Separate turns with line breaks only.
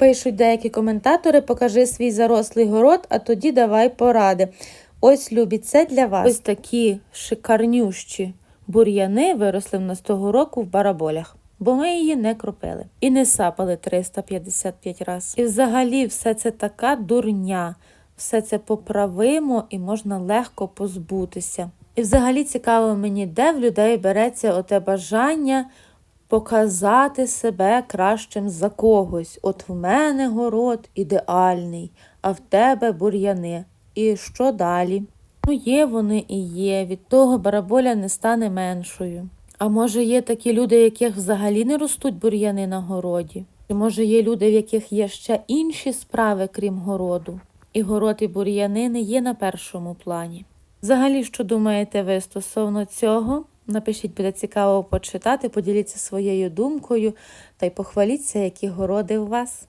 Пишуть деякі коментатори, покажи свій зарослий город, а тоді давай поради. Ось, любі, це для вас. Ось такі шикарнющі бур'яни виросли в нас того року в бараболях, бо ми її не кропили і не сапали 355 разів. І взагалі все це така дурня. Все це поправимо і можна легко позбутися. І взагалі цікаво мені, де в людей береться оте бажання показати себе кращим за когось. От в мене город ідеальний, а в тебе бур'яни. І що далі? Ну, є вони і є. Від того бараболя не стане меншою. А може є такі люди, яких взагалі не ростуть бур'яни на городі? Чи може є люди, в яких є ще інші справи, крім городу? І город і бур'яни не є на першому плані. Взагалі, що думаєте ви стосовно цього? Напишіть, буде цікаво почитати, поділіться своєю думкою та й похваліться, які городи у вас.